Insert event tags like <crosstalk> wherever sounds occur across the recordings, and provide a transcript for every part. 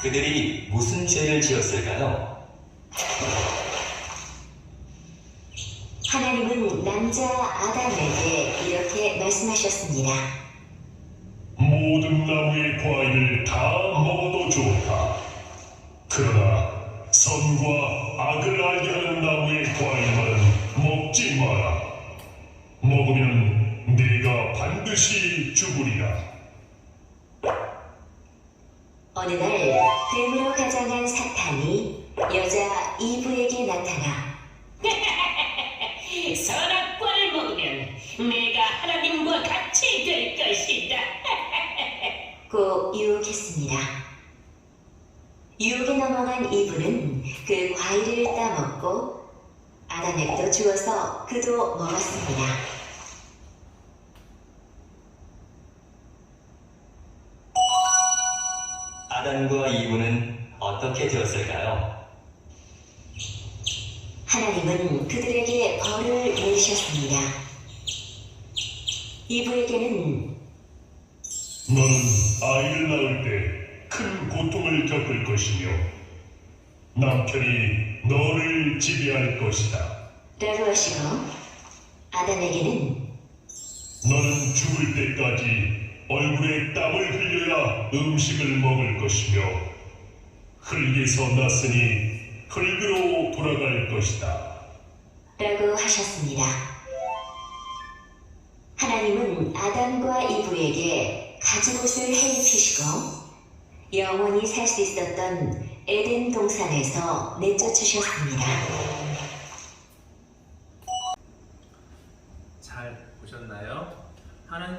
그들이 무슨 죄를 지었을까요? 하나님은 남자 아담에게 이렇게 말씀하셨습니다. 모든 나무의 과일을 다 먹어도 좋다. 그러나 선과 악을 알게 하는 나무의 과일만은 먹지 마라. 먹으면 네가 반드시 죽으리라. 어느 날 뱀으로 가장한 사탄이 여자 이브에게 나타나 <laughs> 선악과를 먹으면 내가 하나님과 같이 될 것이다. <laughs> 고 유혹했습니다. 유혹에 넘어간 이브는 그 과일을 따먹고 아담에게도 주어서 그도 먹었습니다. 아담과 이브는 어떻게 되었을까요? 하나님은 그들에게 벌을 내리셨습니다. 이브에게는 너는 아이를 낳을 때 큰 고통을 겪을 것이며 남편이 너를 지배할 것이다. 라고 하시고 아담에게는 너는 죽을 때까지 얼굴에 땀을 흘려야 음식을 먹을 것이며 흙에서 났으니 흙으로 돌아갈 것이다. 라고 하셨습니다. 하나님은 아담과 이브에게 가죽 옷을 해입히시고 영원히 살 수 있었던 에덴 동산에서 내쫓으셨습니다. 잘 보셨나요?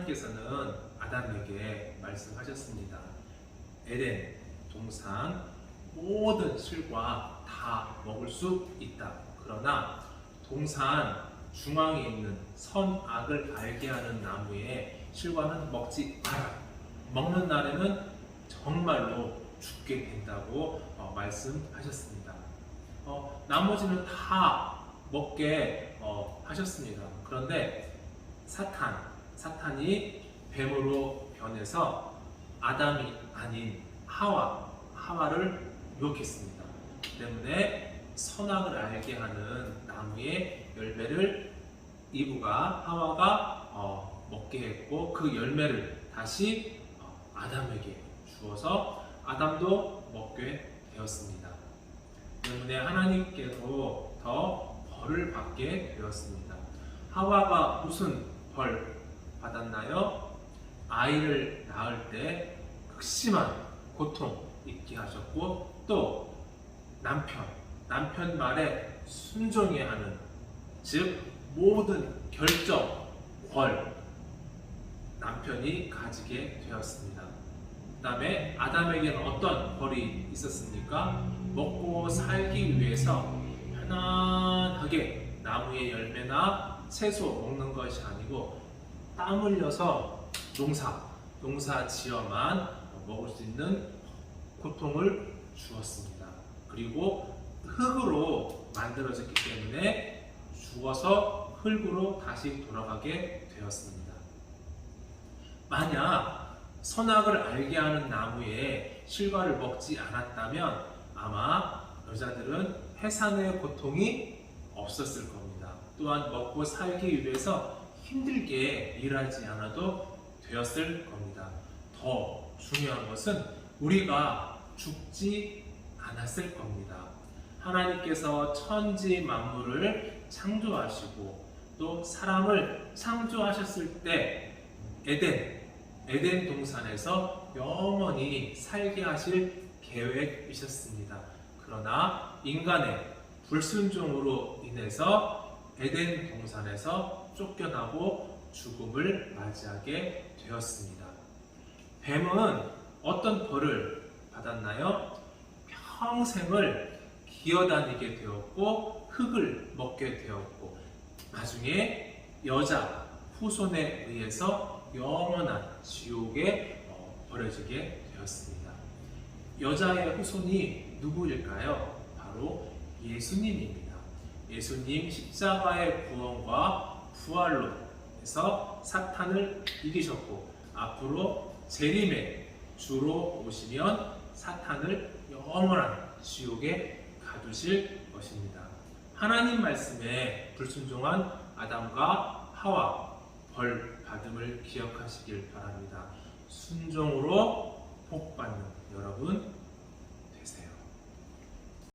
하나님께서는 아담에게 말씀하셨습니다. 에덴, 동산, 모든 실과 다 먹을 수 있다. 그러나 동산 중앙에 있는 선악을 알게 하는 나무의 실과는 먹지 마라. 먹는 날에는 정말로 죽게 된다고 어, 말씀하셨습니다. 어, 나머지는 다 먹게 어, 하셨습니다. 그런데 사탄, 사탄이 뱀으로 변해서 아담이 아닌 하와, 하와를 유혹했습니다. 때문에 선악을 알게 하는 나무의 열매를 이브가 하와가 어, 먹게 했고 그 열매를 다시 어, 아담에게 주어서 아담도 먹게 되었습니다. 때문에 하나님께도 더 벌을 받게 되었습니다. 하와가 무슨 벌 받았나요? 아이를 낳을 때 극심한 고통 있게 하셨고 또 남편, 남편 말에 순종해야 하는 즉 모든 결정, 벌 남편이 가지게 되었습니다. 그 다음에 아담에게는 어떤 벌이 있었습니까? 먹고 살기 위해서 편안하게 나무의 열매나 채소 먹는 것이 아니고 땀 흘려서 농사, 농사 지어만 먹을 수 있는 고통을 주었습니다. 그리고 흙으로 만들어졌기 때문에 죽어서 흙으로 다시 돌아가게 되었습니다. 만약 선악을 알게 하는 나무의 실과를 먹지 않았다면 아마 여자들은 해산의 고통이 없었을 겁니다. 또한 먹고 살기 위해서 힘들게 일하지 않아도 되었을 겁니다. 더 중요한 것은 우리가 죽지 않았을 겁니다. 하나님께서 천지 만물을 창조하시고 또 사람을 창조하셨을 때 에덴 에덴 동산에서 영원히 살게 하실 계획이셨습니다. 그러나 인간의 불순종으로 인해서 에덴 동산에서 쫓겨나고 죽음을 맞이하게 되었습니다. 뱀은 어떤 벌을 받았나요? 평생을 기어다니게 되었고 흙을 먹게 되었고 나중에 여자 후손에 의해서 영원한 지옥에 어, 버려지게 되었습니다. 여자의 후손이 누구일까요? 바로 예수님입니다. 예수님 십자가의 구원과 부활로 해서 사탄을 이기셨고 앞으로 재림의 주로 오시면 사탄을 영원한 지옥에 가두실 것입니다. 하나님 말씀에 불순종한 아담과 하와 벌 받음을 기억하시길 바랍니다. 순종으로 복 받는 여러분